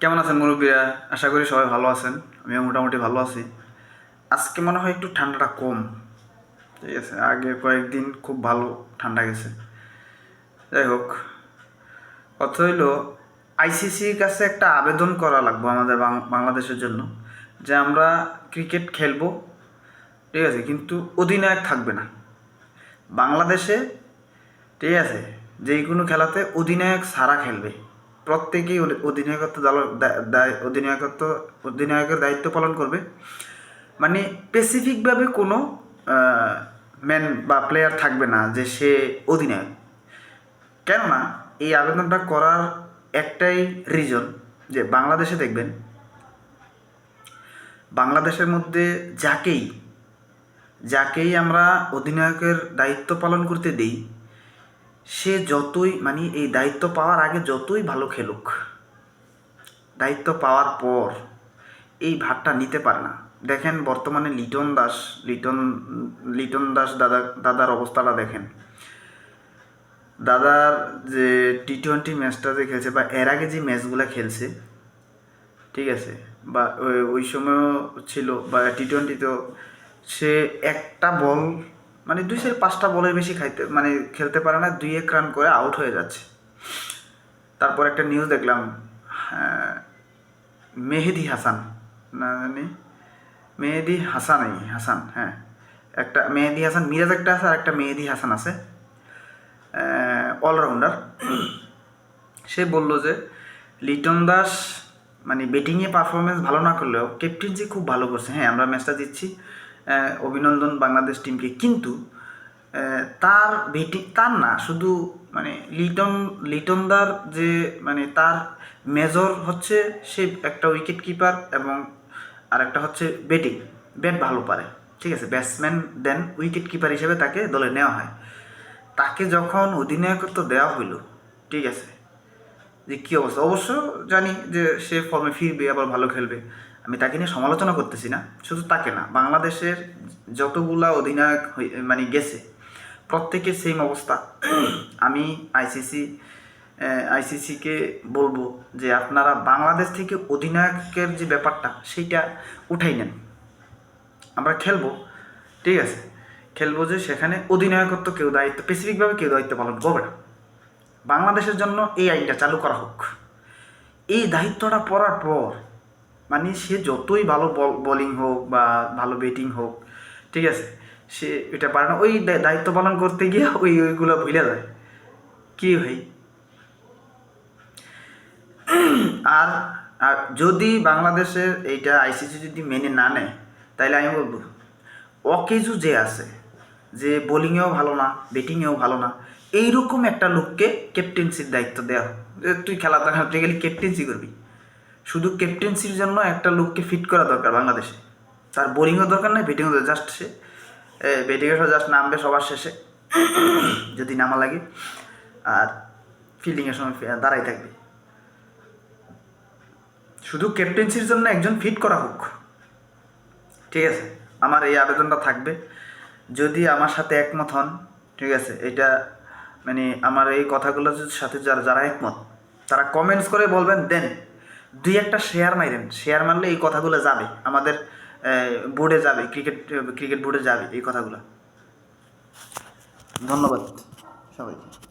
কেমন আছেন মুরব্বীরা? আশা করি সবাই ভালো আছেন। আমিও মোটামুটি ভালো আছি। আজকে মনে হয় একটু ঠান্ডাটা কম। ঠিক আছে, আগে কয়েকদিন খুব ভালো ঠান্ডা গেছে। যাই হোক, কথা হইল আইসিসির কাছে একটা আবেদন করা লাগবো আমাদের বাংলাদেশের জন্য, যে আমরা ক্রিকেট খেলব। ঠিক আছে, কিন্তু অধিনায়ক থাকবে না। বাংলাদেশে, ঠিক আছে যে কোনো খেলাতে অধিনায়ক সারা খেলবে। প্রত্যেকেই অধিনায়কত্ব অধিনায়কত্ব অধিনায়কের দায়িত্ব পালন করবে। মানে স্পেসিফিকভাবে কোনো ম্যান বা প্লেয়ার থাকবে না যে সে অধিনায়ক। কেননা এই আবেদনটা করার একটাই রিজন যে বাংলাদেশে দেখবেন, বাংলাদেশের মধ্যে যাকেই যাকেই আমরা অধিনায়কের দায়িত্ব পালন করতে দিই সে যতই মানে এই দায়িত্ব পাওয়ার আগে যতই ভালো খেলুক, দায়িত্ব পাওয়ার পর এই ভারটা নিতে পারে না। দেখেন বর্তমানে লিটন দাস, লিটন লিটন দাস দাদা, দাদার অবস্থাটা দেখেন। দাদার যে টি টোয়েন্টি ম্যাচটা যে খেলছে বা এর আগে যে ম্যাচগুলো খেলছে, ঠিক আছে, বা ওই সময়ও ছিল, বা টি টোয়েন্টিতেও সে একটা বল মানে দুই চার পাঁচটা বলের বেশি খাইতে মানে খেলতে পারে না দুই এক রান করে আউট হয়ে যাচ্ছে। তারপর একটা নিউজ দেখলাম হ্যাঁ, মেহেদি হাসান না জানি মেহেদি হাসান এই হাসান হ্যাঁ একটা মেহেদি হাসান মিরাজ একটা আছে আর একটা মেহেদি হাসান আছে অলরাউন্ডার সে বলল যে লিটন দাস মানে ব্যাটিংয়ে পারফরমেন্স ভালো না করলেও ক্যাপ্টেন্সি খুব ভালো করছে হ্যাঁ আমরা ম্যাচটা দিচ্ছি অভিনন্দন বাংলাদেশ টিমকে কিন্তু তার ব্যাটিং তার না, শুধু মানে লিটন, লিটনদার যে মানে তার মেজর হচ্ছে সে একটা উইকেট কিপার এবং আর একটা হচ্ছে ব্যাটিং ব্যাট ভালো পারে, ঠিক আছে? ব্যাটসম্যান দেন উইকেট কিপার হিসেবে তাকে দলে নেওয়া হয়। তাকে যখন অধিনায়কত্ব দেওয়া হইল, ঠিক আছে? যে কী অবস্থা? অবশ্য জানি যে সে ফর্মে ফিরবে, আবার ভালো খেলবে। আমি তাকে নিয়ে সমালোচনা করতেছি না, শুধু তাকে না, বাংলাদেশের যতগুলা অধিনায়ক মানে গেছে, প্রত্যেকের সেম অবস্থা। আমি আইসিসি আইসিসিকে বলব যে আপনারা বাংলাদেশ থেকে অধিনায়কের যে ব্যাপারটা, সেইটা উঠাই নেন। আমরা খেলব, ঠিক আছে? খেলব যে সেখানে অধিনায়কত্ব কেউ দায়িত্ব স্পেসিফিকভাবে কেউ দায়িত্ব পালন করবে না। বাংলাদেশের জন্য এই আইনটা চালু করা হোক। এই দায়িত্বটা পড়ার পর মানে সে যতই ভালো বোলিং হোক বা ভালো ব্যাটিং হোক, ঠিক আছে, সে এটা পারে না। ওই দায়িত্ব পালন করতে গিয়ে ওই, ওইগুলো ভুলে যায়। কি ভাই? আর আর যদি বাংলাদেশের এইটা আইসিসি যদি মেনে না নেয় তাহলে আমি বলব অকেজু যে আছে, যে বোলিংয়েও ভালো না ব্যাটিংয়েও ভালো না, এইরকম একটা লোককে ক্যাপ্টেন্সির দায়িত্ব দেওয়া। যে তুই খেলা খেলতে গেলে ক্যাপ্টেন্সি করবি। শুধু ক্যাপ্টেন্সির জন্য একটা লোককে ফিট করা দরকার বাংলাদেশে। তার বোলিংও দরকার নেই ব্যাটিংও জাস্ট সে ব্যাটিংয়ের জাস্ট নামবে সবার শেষে। যদি নামা লাগে, আর ফিল্ডিংয়ের সময় দাঁড়াই থাকবে। শুধু ক্যাপ্টেন্সির জন্য একজন ফিট করা হোক। ঠিক আছে? আমার এই আবেদনটা থাকবে। যদি আমার সাথে একমত হন, ঠিক আছে? এটা মানে আমার এই কথাগুলোর সাথে যারা যারা একমত, তারা কমেন্টস করে বলবেন, দেন। দুই একটা শেয়ার মারেন শেয়ার মারলে এই কথাগুলো যাবে। আমাদের বোর্ডে যাবে ক্রিকেট ক্রিকেট বোর্ডে যাবে এই কথাগুলো। ধন্যবাদ সবাইকে।